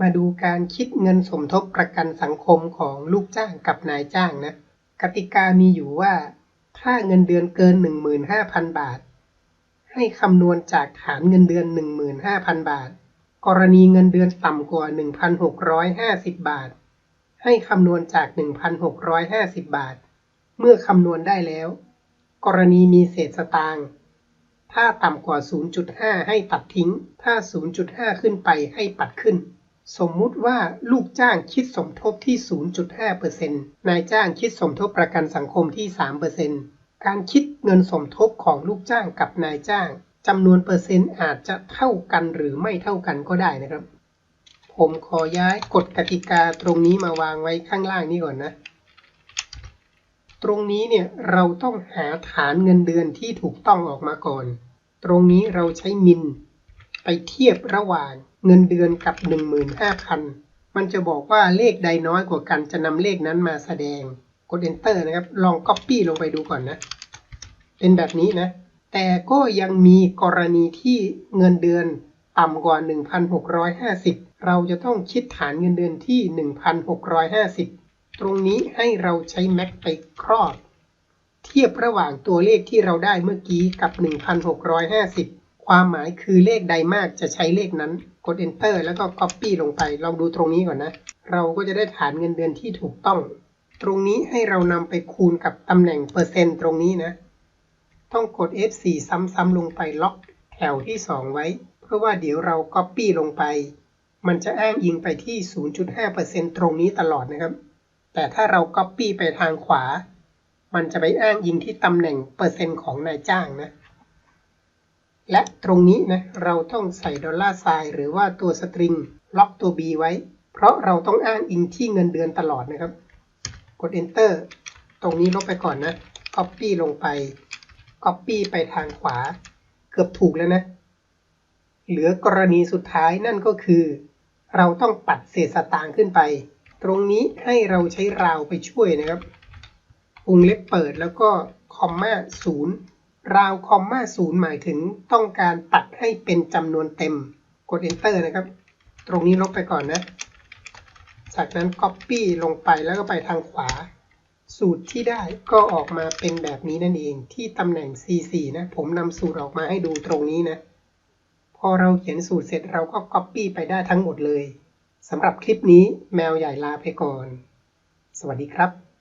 มาดูการคิดเงินสมทบประกันสังคมของลูกจ้างกับนายจ้างนะ กติกามีอยู่ว่า ถ้าเงินเดือนเกิน 15,000 บาท ให้คำนวณจากฐานเงินเดือน 15,000 บาท กรณีเงินเดือนต่ำกว่า 1,650 บาท ให้คำนวณจาก 1,650 บาท เมื่อคำนวณได้แล้ว กรณีมีเศษสตางค์ถ้าต่ำกว่า 0.5 ให้ตัดทิ้ง ถ้า 0.5 ขึ้นไปให้ปัดขึ้น สมมุติว่าลูกจ้างคิดสมทบที่ 0.5%นายจ้างคิดสมทบประกันสังคมที่ 3%การคิดเงินสมทบของลูกจ้างกับนายจ้างจำนวนเปอร์เซ็นต์อาจจะเท่ากันหรือไม่เท่ากันก็ได้นะครับ ผมขอย้ายกฎกติกาตรงนี้มาวางไว้ข้างล่างนี้ก่อนนะ ตรงนี้เนี่ยเราต้องหาฐานเงินเดือนที่ถูกต้องออกมาก่อน ตรงนี้เราใช้มิน ไปเทียบระหว่างเงินเดือนกับ 15,000 มันจะบอกว่าเลขใดน้อยกว่ากันจะนำเลขนั้นมาแสดง กด enter นะครับ ลอง copy ลงไปดูก่อนนะ เป็นแบบนี้นะ แต่ก็ยังมีกรณีที่เงินเดือนต่ำกว่า 1,650 เราจะต้องคิดฐานเงินเดือนที่ 1,650 ตรงนี้ให้เราใช้ max ไปครอบ เทียบระหว่างตัวเลขที่เราได้เมื่อกี้กับ 1,650 ความหมายคือเลขใดมากจะใช้เลขนั้น กด enter แล้วก็ copy ลงไปลองดูตรงนี้ก่อนนะ เราก็จะได้ฐานเงินเดือนที่ถูกต้อง ตรงนี้ให้เรานำไปคูณกับตำแหน่งเปอร์เซ็นต์ตรงนี้นะ ต้องกด F4 ซ้ำๆลงไปล็อกแถวที่ 2 ไว้ เพราะว่าเดี๋ยวเรา Copy ลงไป มันจะอ้างอิงไปที่ 0.5%ตรงนี้ตลอดนะครับ แต่ถ้าเรา Copy ไปทางขวา มันจะไปอ้างอิงที่ตำแหน่งเปอร์เซ็นต์ของนายจ้างนะ และตรงนี้นะเราต้องใส่ดอลลาร์ไซน์หรือว่าตัวสตริงล็อกตัว B ไว้ เพราะเราต้องอ้างอิงที่เงินเดือนตลอดนะครับ กด Enter ตรงนี้ลบไปก่อนนะ Copy ลงไป Copy ไปทางขวา เกือบถูกแล้วนะ เหลือกรณีสุดท้ายนั่นก็คือ เราต้องปัดเศษสตางค์ขึ้นไป ตรงนี้ให้เราใช้ราวไปช่วยนะครับวงเล็บเปิดแล้วก็คอมมาศูนย์ ราวคอมมาศูนย์หมายถึงต้องการปัดให้เป็นจำนวนเต็ม กด Enter นะครับ ตรงนี้ลบไปก่อนนะ จากนั้น Copy ลงไปแล้วก็ไปทางขวา สูตรที่ได้ก็ออกมาเป็นแบบนี้นั่นเองที่ตำแหน่ง C4 นะ ผมนำสูตรออกมาให้ดูตรงนี้นะ พอเราเขียนสูตรเสร็จเราก็ Copy ไปได้ทั้งหมดเลยสำหรับคลิปนี้แมวใหญ่ลาไปก่อน สวัสดีครับ